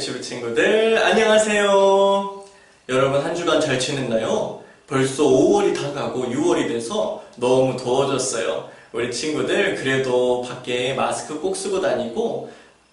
유치부 친구들 안녕하세요. 여러분 한 주간 잘 지냈나요? 벌써 5월이 다가고 6월이 돼서 너무 더워졌어요. 우리 친구들 그래도 밖에 마스크 꼭 쓰고 다니고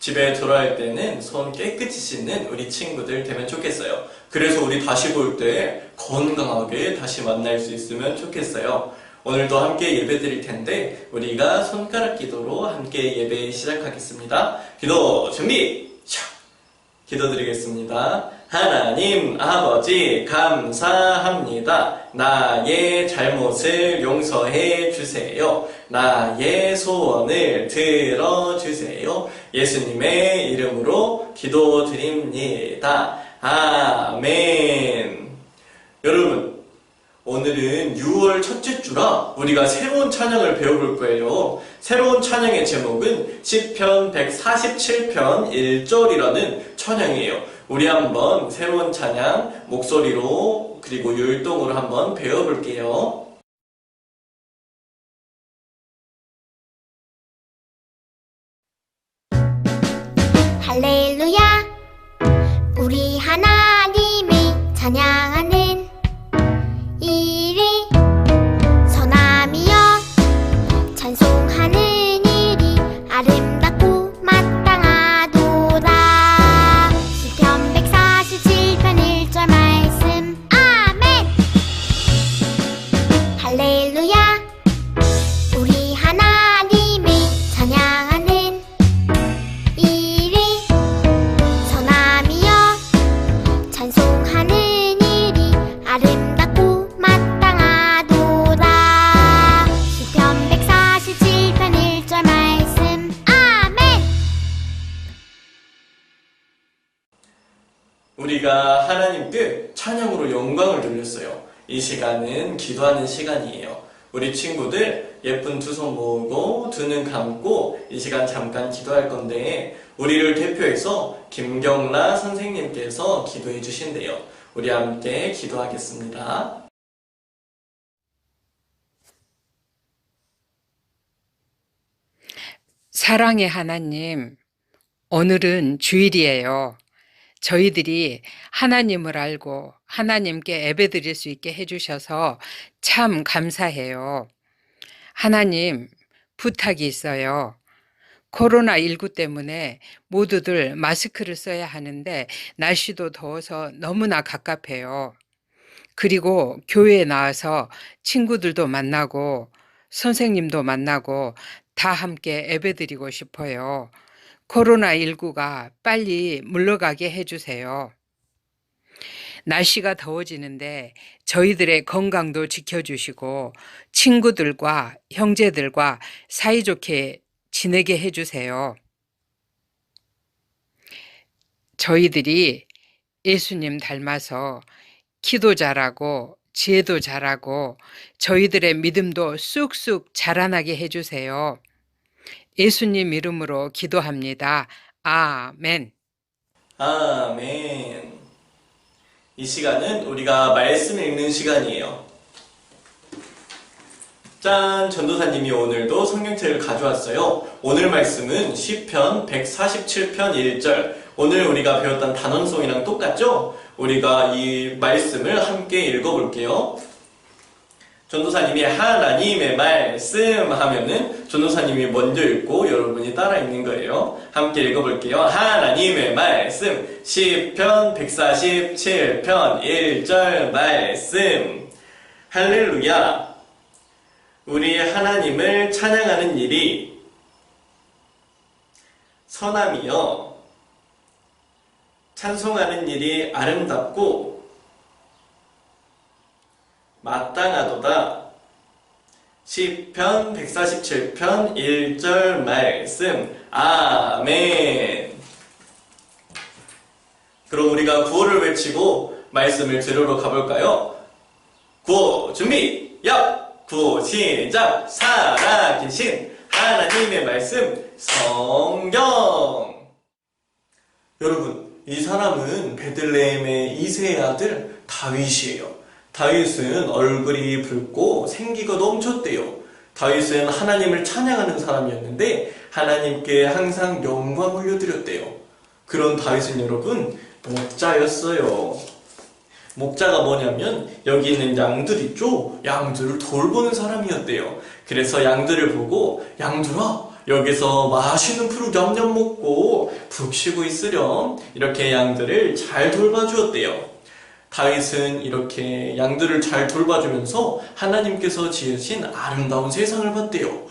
집에 돌아올 때는 손 깨끗이 씻는 우리 친구들 되면 좋겠어요. 그래서 우리 다시 볼 때 건강하게 다시 만날 수 있으면 좋겠어요. 오늘도 함께 예배 드릴 텐데 우리가 손가락 기도로 함께 예배 시작하겠습니다. 기도 준비! 샤! 기도드리겠습니다. 하나님 아버지 감사합니다. 나의 잘못을 용서해 주세요. 나의 소원을 들어주세요. 예수님의 이름으로 기도드립니다. 아멘. 여러분, 오늘은 6월 첫째 주라 우리가 새로운 찬양을 배워볼 거예요. 새로운 찬양의 제목은 시편 147편 1절이라는 찬양이에요. 우리 한번 새로운 찬양 목소리로 그리고 율동으로 한번 배워볼게요. 할렐루야 우리 하나님을 찬양하는 우리가 하나님께 찬양으로 영광을 돌렸어요. 이 시간은 기도하는 시간이에요. 우리 친구들 예쁜 두 손 모으고 두 눈 감고 이 시간 잠깐 기도할 건데 우리를 대표해서 김경라 선생님께서 기도해 주신대요. 우리 함께 기도하겠습니다. 사랑의 하나님, 오늘은 주일이에요. 저희들이 하나님을 알고 하나님께 예배 드릴 수 있게 해주셔서 참 감사해요. 하나님, 부탁이 있어요. 코로나19 때문에 모두들 마스크를 써야 하는데 날씨도 더워서 너무나 갑갑해요. 그리고 교회에 나와서 친구들도 만나고 선생님도 만나고 다 함께 예배 드리고 싶어요. 코로나19가 빨리 물러가게 해주세요. 날씨가 더워지는데 저희들의 건강도 지켜주시고 친구들과 형제들과 사이좋게 지내게 해주세요. 저희들이 예수님 닮아서 키도 잘하고 지혜도 잘하고 저희들의 믿음도 쑥쑥 자라나게 해주세요. 예수님 이름으로 기도합니다. 아멘. 아멘. 이 시간은 우리가 말씀 읽는 시간이에요. 짠! 전도사님이 오늘도 성경책을 가져왔어요. 오늘 말씀은 시편 147편 1절. 오늘 우리가 배웠던 단원송이랑 똑같죠? 우리가 이 말씀을 함께 읽어볼게요. 전도사님이 하나님의 말씀 하면은 전도사님이 먼저 읽고 여러분이 따라 읽는 거예요. 함께 읽어볼게요. 하나님의 말씀 시편 147편 1절 말씀 할렐루야 우리 하나님을 찬양하는 일이 선함이여 찬송하는 일이 아름답고 마땅하도다. 시편 147편 1절 말씀. 아멘. 그럼 우리가 구호를 외치고 말씀을 들으러 가볼까요? 구호 준비! 야! 구호 시작! 살아계신 하나님의 말씀 성경! 여러분, 이 사람은 베들레헴의 이세의 아들 다윗이에요. 다윗은 얼굴이 붉고 생기가 넘쳤대요. 다윗은 하나님을 찬양하는 사람이었는데 하나님께 항상 영광 올려드렸대요. 그런 다윗은 여러분 목자였어요. 목자가 뭐냐면 여기 있는 양들 있죠? 양들을 돌보는 사람이었대요. 그래서 양들을 보고 양들아 여기서 맛있는 풀을 냠냠 먹고 푹 쉬고 있으렴 이렇게 양들을 잘 돌봐주었대요. 다윗은 이렇게 양들을 잘 돌봐주면서 하나님께서 지으신 아름다운 세상을 봤대요.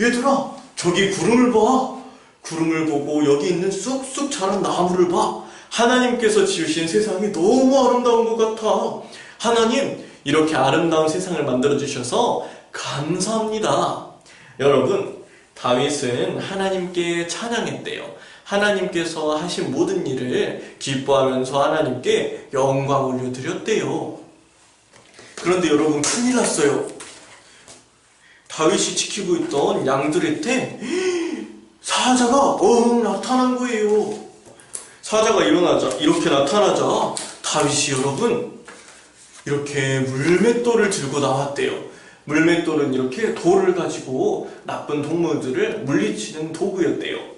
얘들아 저기 구름을 봐. 구름을 보고 여기 있는 쑥쑥 자란 나무를 봐. 하나님께서 지으신 세상이 너무 아름다운 것 같아. 하나님, 이렇게 아름다운 세상을 만들어주셔서 감사합니다. 여러분, 다윗은 하나님께 찬양했대요. 하나님께서 하신 모든 일을 기뻐하면서 하나님께 영광 올려드렸대요. 그런데 여러분, 큰일 났어요. 다윗이 지키고 있던 양들한테 사자가 엉 나타난 거예요. 사자가 일어나자 이렇게 나타나자 다윗이 여러분 이렇게 물맷돌을 들고 나왔대요. 물맷돌은 이렇게 돌을 가지고 나쁜 동물들을 물리치는 도구였대요.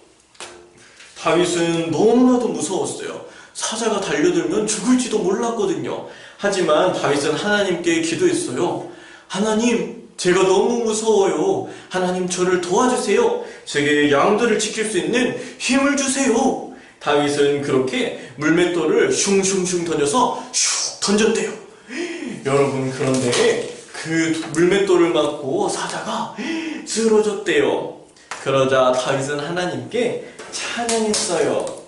다윗은 너무나도 무서웠어요. 사자가 달려들면 죽을지도 몰랐거든요. 하지만 다윗은 하나님께 기도했어요. 하나님, 제가 너무 무서워요. 하나님 저를 도와주세요. 제게 양들을 지킬 수 있는 힘을 주세요. 다윗은 그렇게 물맷돌을 슝슝슝 던져서 슉 던졌대요. 여러분 그런데 그 물맷돌을 맞고 사자가 쓰러졌대요. 그러자 다윗은 하나님께 찬양했어요.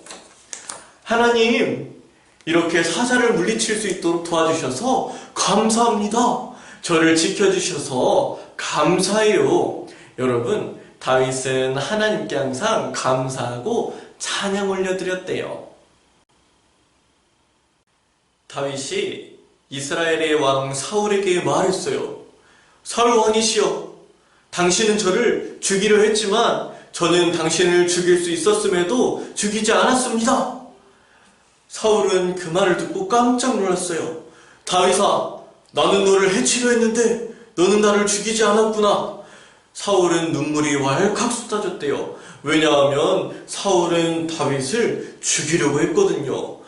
하나님, 이렇게 사자를 물리칠 수 있도록 도와주셔서 감사합니다. 저를 지켜주셔서 감사해요. 여러분, 다윗은 하나님께 항상 감사하고 찬양 올려드렸대요. 다윗이 이스라엘의 왕 사울에게 말했어요. 사울 왕이시여, 당신은 저를 죽이려 했지만 저는 당신을 죽일 수 있었음에도 죽이지 않았습니다. 사울은 그 말을 듣고 깜짝 놀랐어요. 다윗아, 나는 너를 해치려 했는데 너는 나를 죽이지 않았구나. 사울은 눈물이 왈칵 쏟아졌대요. 왜냐하면 사울은 다윗을 죽이려고 했거든요.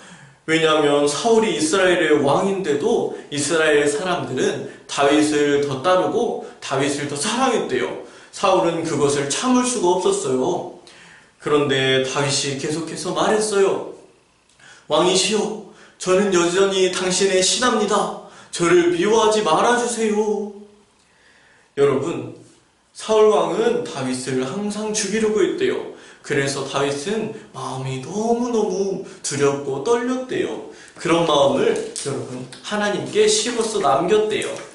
왜냐하면 사울이 이스라엘의 왕인데도 이스라엘 사람들은 다윗을 더 따르고 다윗을 더 사랑했대요. 사울은 그것을 참을 수가 없었어요. 그런데 다윗이 계속해서 말했어요. 왕이시여, 저는 여전히 당신의 신합니다. 저를 미워하지 말아주세요. 여러분, 사울 왕은 다윗을 항상 죽이려고 했대요. 그래서 다윗은 마음이 너무너무 두렵고 떨렸대요. 그런 마음을 여러분 하나님께 씹어서 남겼대요.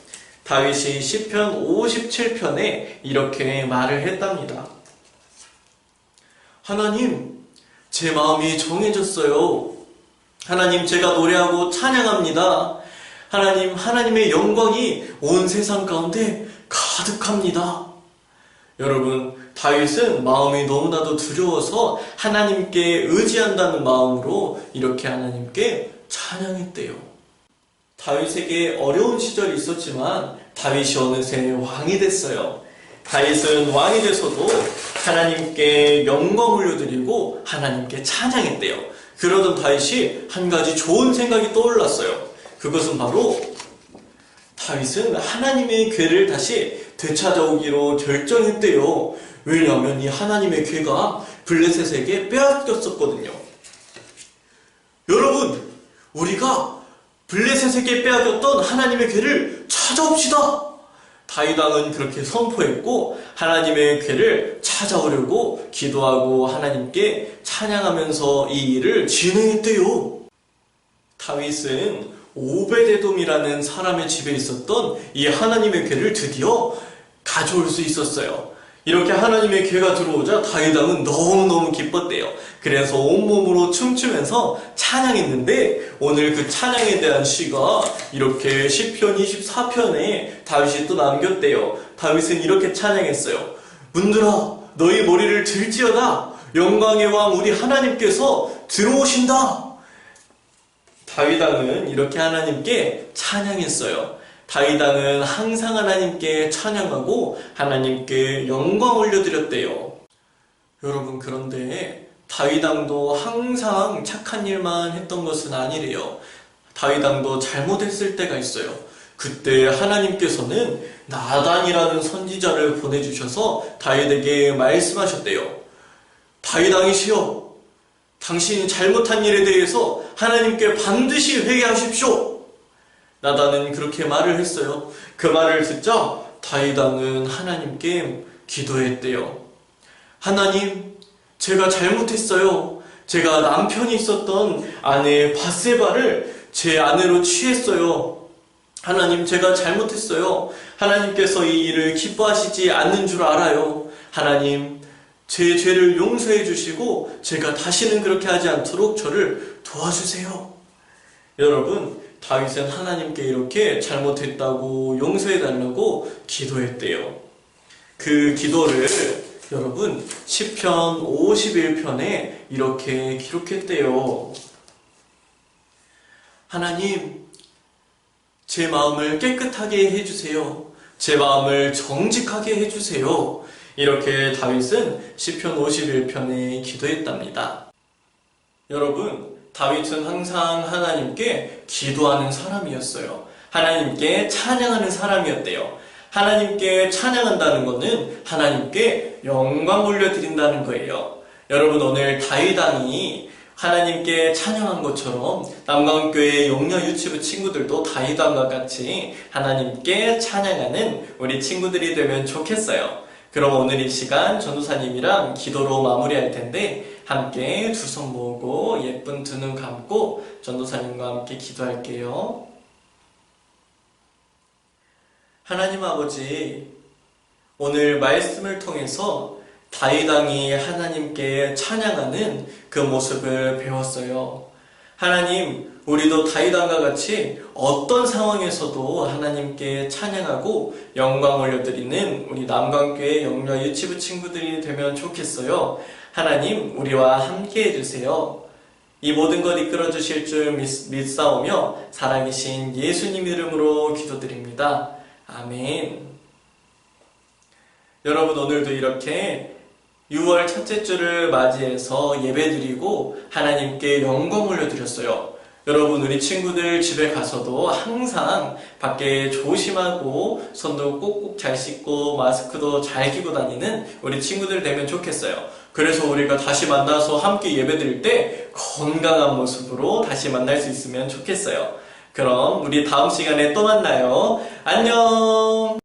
다윗이 시편 57편에 이렇게 말을 했답니다. 하나님, 제 마음이 정해졌어요. 하나님, 제가 노래하고 찬양합니다. 하나님, 하나님의 영광이 온 세상 가운데 가득합니다. 여러분, 다윗은 마음이 너무나도 두려워서 하나님께 의지한다는 마음으로 이렇게 하나님께 찬양했대요. 다윗에게 어려운 시절이 있었지만 다윗이 어느새 왕이 됐어요. 다윗은 왕이 돼서도 하나님께 영광 올려드리고 하나님께 찬양했대요. 그러던 다윗이 한 가지 좋은 생각이 떠올랐어요. 그것은 바로 다윗은 하나님의 괴를 다시 되찾아오기로 결정했대요. 왜냐하면 이 하나님의 괴가 블레셋에게 빼앗겼었거든요. 여러분, 우리가 블레셋에게 빼앗겼던 하나님의 괴를 찾아옵시다. 다윗왕은 그렇게 선포했고 하나님의 괴를 찾아오려고 기도하고 하나님께 찬양하면서 이 일을 진행했대요. 다윗은 오베데돔이라는 사람의 집에 있었던 이 하나님의 괴를 드디어 가져올 수 있었어요. 이렇게 하나님의 괴가 들어오자 다윗왕은 너무너무 기뻤대요. 그래서 온몸으로 춤추면서 찬양했는데 오늘 그 찬양에 대한 시가 이렇게 시편 24편에 다윗이 또 남겼대요. 다윗은 이렇게 찬양했어요. 문들아 너희 머리를 들지어다 영광의 왕 우리 하나님께서 들어오신다. 다윗왕은 이렇게 하나님께 찬양했어요. 다윗왕은 항상 하나님께 찬양하고 하나님께 영광 올려드렸대요. 여러분 그런데 다윗왕도 항상 착한 일만 했던 것은 아니래요. 다윗왕도 잘못했을 때가 있어요. 그때 하나님께서는 나단이라는 선지자를 보내주셔서 다윗에게 말씀하셨대요. 다윗왕이시여, 당신이 잘못한 일에 대해서 하나님께 반드시 회개하십시오. 나단은 그렇게 말을 했어요. 그 말을 듣자 다윗왕은 하나님께 기도했대요. 하나님, 제가 잘못했어요. 제가 남편이 있었던 아내 바세바를 제 아내로 취했어요. 하나님, 제가 잘못했어요. 하나님께서 이 일을 기뻐하시지 않는 줄 알아요. 하나님, 제 죄를 용서해 주시고 제가 다시는 그렇게 하지 않도록 저를 도와주세요. 여러분, 다윗은 하나님께 이렇게 잘못했다고 용서해 달라고 기도했대요. 그 기도를 여러분 시편 51편에 이렇게 기록했대요. 하나님, 제 마음을 깨끗하게 해 주세요. 제 마음을 정직하게 해 주세요. 이렇게 다윗은 시편 51편에 기도했답니다. 여러분, 다윗은 항상 하나님께 기도하는 사람이었어요. 하나님께 찬양하는 사람이었대요. 하나님께 찬양한다는 것은 하나님께 영광 올려드린다는 거예요. 여러분, 오늘 다윗왕이 하나님께 찬양한 것처럼 남강교회 용녀 유치부 친구들도 다윗왕과 같이 하나님께 찬양하는 우리 친구들이 되면 좋겠어요. 그럼 오늘 이 시간 전도사님이랑 기도로 마무리할 텐데 함께 두 손 모으고 예쁜 두 눈 감고 전도사님과 함께 기도할게요. 하나님 아버지, 오늘 말씀을 통해서 다윗왕이 하나님께 찬양하는 그 모습을 배웠어요. 하나님, 우리도 다윗왕과 같이 어떤 상황에서도 하나님께 찬양하고 영광 올려드리는 우리 남강교회 영녀 유치부 친구들이 되면 좋겠어요. 하나님, 우리와 함께 해주세요. 이 모든 것 이끌어 주실 줄 믿- 믿사오며 살아계신 예수님 이름으로 기도드립니다. 아멘. 여러분 오늘도 이렇게 6월 첫째 주를 맞이해서 예배드리고 하나님께 영광 올려드렸어요. 여러분 우리 친구들 집에 가서도 항상 밖에 조심하고 손도 꼭꼭 잘 씻고 마스크도 잘 끼고 다니는 우리 친구들 되면 좋겠어요. 그래서 우리가 다시 만나서 함께 예배드릴 때 건강한 모습으로 다시 만날 수 있으면 좋겠어요. 그럼 우리 다음 시간에 또 만나요. 안녕!